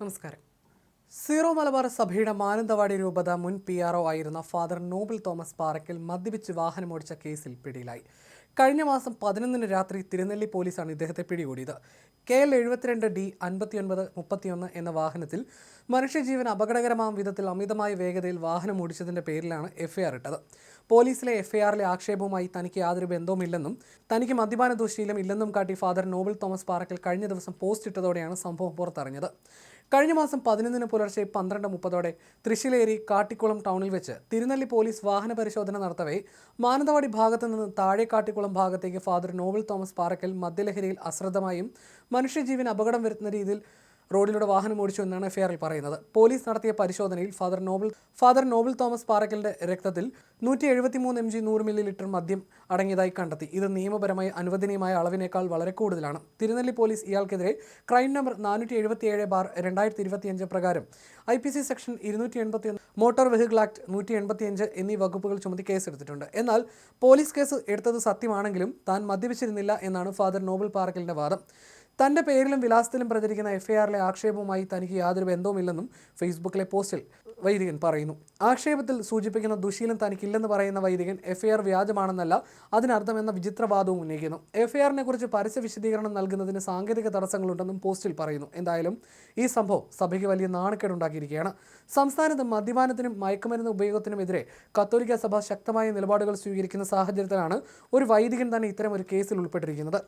നമസ്കാരം. സീറോ മലബാർ സഭയുടെ മാനന്തവാടി രൂപത മുൻ പി ആർ ഒ ആയിരുന്ന ഫാദർ നോബിൾ തോമസ് പാറയ്ക്കൽ മദ്യപിച്ച് വാഹനമോടിച്ച കേസിൽ പിടിയിലായി. കഴിഞ്ഞ മാസം പതിനൊന്നിന് രാത്രി തിരുനെല്ലി പോലീസാണ് ഇദ്ദേഹത്തെ പിടികൂടിയത്. കെ എൽ എഴുപത്തിരണ്ട് ഡി അൻപത്തിയൊൻപത് മുപ്പത്തിയൊന്ന് എന്ന വാഹനത്തിൽ മനുഷ്യജീവൻ അപകടകരമാം വിധത്തിൽ അമിതമായ വേഗതയിൽ വാഹനം ഓടിച്ചതിന്റെ പേരിലാണ് എഫ്ഐആർ ഇട്ടത്. പോലീസിലെ എഫ്ഐആറിലെ ആക്ഷേപവുമായി തനിക്ക് യാതൊരു ബന്ധവുമില്ലെന്നും തനിക്ക് മദ്യപാന ദുശീലം ഇല്ലെന്നും കാട്ടി ഫാദർ നോബിൾ തോമസ് പാറക്കൽ കഴിഞ്ഞ ദിവസം പോസ്റ്റ് ഇട്ടതോടെയാണ് സംഭവം പുറത്തറിഞ്ഞത്. കഴിഞ്ഞ മാസം പതിനൊന്നിന് പുലർച്ചെ പന്ത്രണ്ട് മുപ്പതോടെ തൃശ്ശിലേരി കാട്ടിക്കുളം ടൗണിൽ വെച്ച് തിരുനെല്ലി പോലീസ് വാഹന പരിശോധന നടത്തവേ മാനന്തവാടി ഭാഗത്ത് നിന്ന് താഴെ കാട്ടിക്കുളം ഭാഗത്തേക്ക് ഫാദർ നോവൽ തോമസ് പാറക്കൽ മദ്യലഹരിയിൽ അശ്രദ്ധമായും മനുഷ്യജീവൻ അപകടം വരുത്തുന്ന രീതിയിൽ റോഡിലൂടെ വാഹനം ഓടിച്ചു എന്നാണ് എഫ്ഐആറിൽ പറയുന്നത്. പോലീസ് നടത്തിയ പരിശോധനയിൽ ഫാദർ നോബിൾ ഫാദർ നോബിൾ തോമസ് പാറക്കലിന്റെ രക്തത്തിൽ നൂറ്റി എഴുപത്തി മൂന്ന് എം ജി നൂറ് മില്ലി ലിറ്റർ മദ്യം അടങ്ങിയതായി കണ്ടെത്തി. ഇത് നിയമപരമായി അനുവദനീയമായ അളവിനേക്കാൾ വളരെ കൂടുതലാണ്. തിരുനെല്ലി പോലീസ് ഇയാൾക്കെതിരെ ക്രൈം നമ്പർ നാനൂറ്റി എഴുപത്തിയേഴ് ബാർ രണ്ടായിരത്തി ഇരുപത്തിയഞ്ച് പ്രകാരം ഐ പി സി സെക്ഷൻ ഇരുന്നൂറ്റി എൺപത്തി മോട്ടോർ വെഹിക്കിൾ ആക്ട് നൂറ്റി എൺപത്തിയഞ്ച് എന്നീ വകുപ്പുകൾ ചുമത്തി കേസെടുത്തിട്ടുണ്ട്. എന്നാൽ പോലീസ് കേസ് എടുത്തത് സത്യമാണെങ്കിലും താൻ മദ്യപിച്ചിരുന്നില്ല എന്നാണ് ഫാദർ നോബിൾ പാറക്കലിന്റെ വാദം. തന്റെ പേരിലും വിലാസത്തിലും പ്രചരിക്കുന്ന എഫ്ഐആറിലെ ആക്ഷേപവുമായി തനിക്ക് യാതൊരു ബന്ധവുമില്ലെന്നും ഫേസ്ബുക്കിലെ പോസ്റ്റിൽ വൈദികൻ പറയുന്നു. ആക്ഷേപത്തിൽ സൂചിപ്പിക്കുന്ന ദുശീലം തനിക്കില്ലെന്ന് പറയുന്ന വൈദികൻ എഫ്ഐആർ വ്യാജമാണെന്നല്ല അതിനർത്ഥമെന്ന വിചിത്രവാദവും ഉന്നയിക്കുന്നു. എഫ്ഐആറിനെ കുറിച്ച് പരസ്യ വിശദീകരണം നൽകുന്നതിന് സാങ്കേതിക തടസ്സങ്ങളുണ്ടെന്നും പോസ്റ്റിൽ പറയുന്നു. എന്തായാലും ഈ സംഭവം സഭയ്ക്ക് വലിയ നാണക്കേടുണ്ടാക്കിയിരിക്കുകയാണ്. സംസ്ഥാനത്ത് മദ്യപാനത്തിനും മയക്കുമരുന്ന് ഉപയോഗത്തിനുമെതിരെ കത്തോലിക്ക സഭ ശക്തമായ നിലപാടുകൾ സ്വീകരിക്കുന്ന സാഹചര്യത്തിലാണ് ഒരു വൈദികൻ തന്നെ ഇത്തരം ഒരു കേസിൽ ഉൾപ്പെട്ടിരിക്കുന്നത്.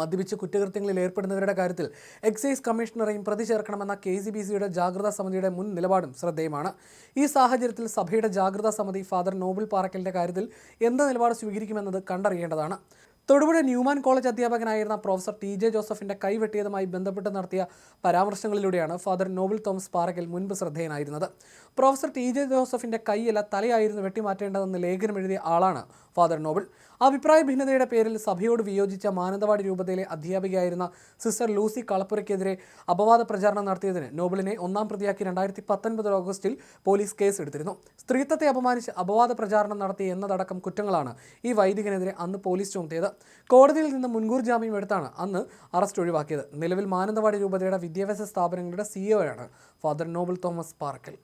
മദ്യപിച്ച് കുറ്റകൃത്യങ്ങളിൽ ഏർപ്പെടുന്നവരുടെ കാര്യത്തിൽ എക്സൈസ് കമ്മീഷണറെയും പ്രതി ചേർക്കണമെന്ന കെ സി ബി സിയുടെ ജാഗ്രതാ സമിതിയുടെ മുൻ നിലപാടും ശ്രദ്ധേയമാണ്. ഈ സാഹചര്യത്തിൽ സഭയുടെ ജാഗ്രതാ സമിതി ഫാദർ നോബിൾ പാറക്കലിന്റെ കാര്യത്തിൽ എന്ത് നിലപാട് സ്വീകരിക്കുമെന്നത് കണ്ടറിയേണ്ടതാണ്. തൊടുപുഴ ന്യൂമാൻ കോളേജ് അധ്യാപകനായിരുന്ന പ്രൊഫസർ ടി ജെ ജോസഫിന്റെ കൈവെട്ടിയതുമായി ബന്ധപ്പെട്ട് നടത്തിയ പരാമർശങ്ങളിലൂടെയാണ് ഫാദർ നോബിൾ തോമസ് പാറക്കൽ മുൻപ് ശ്രദ്ധേയനായിരുന്നത്. പ്രൊഫസർ ടി ജെ ജോസഫിന്റെ കൈയല്ല തലയായിരുന്നു വെട്ടിമാറ്റേണ്ടതെന്ന് ലേഖനം എഴുതിയ ആളാണ് ഫാദർ നോബിൾ. അഭിപ്രായ ഭിന്നതയുടെ പേരിൽ സഭയോട് വിയോജിച്ച മാനന്തവാടി രൂപതയിലെ അധ്യാപികയായിരുന്ന സിസ്റ്റർ ലൂസി കളപ്പുരയ്ക്കെതിരെ അപവാദ പ്രചാരണം നടത്തിയതിന് നോബിളിനെ ഒന്നാം പ്രതിയാക്കി രണ്ടായിരത്തി പത്തൊൻപത് ഓഗസ്റ്റിൽ പോലീസ് കേസ് എടുത്തിരുന്നു സ്ത്രീത്വത്തെ അപമാനിച്ച് അപവാദ പ്രചാരണം നടത്തി എന്നതടക്കം കുറ്റങ്ങളാണ് ഈ വൈദികനെതിരെ അന്ന് പോലീസ് ചുമത്തിയത്. കോടതിയിൽ നിന്ന് മുൻകൂർ ജാമ്യം എടുത്താണ് അന്ന് അറസ്റ്റ് ഒഴിവാക്കിയത്. നിലവിൽ മാനന്തവാടി രൂപതയുടെ വിദ്യാഭ്യാസ സ്ഥാപനങ്ങളുടെ സിഇഒയാണ് ഫാദർ നോബിൾ തോമസ് പാറക്കൽ